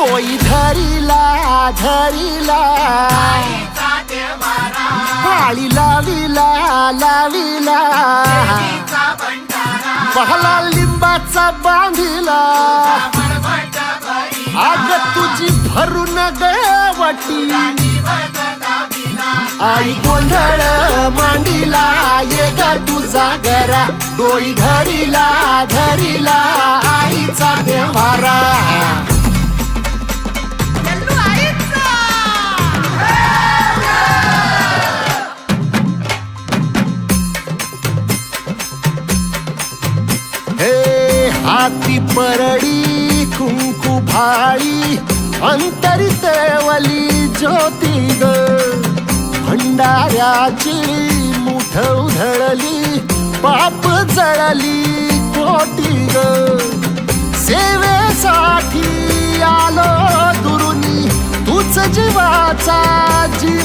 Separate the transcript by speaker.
Speaker 1: कोई धरिला धरिला. पाळी लाविला लाविला. पहला लिंबाचा बांधिला. आग तुझी भरून गवटी. आई गोंधळ मांडीला ये ग तुझा घरा डोई धरिला धरिला. आईचा देवारा हे हाती परडी कुंकू भाळी अंतरितवली ज्योती ग. भंडाऱ्याची मुठ उधळली पाप जळली कोटी ग. सेवेसाठी आलो दुरुनी तूच जीवाचा जी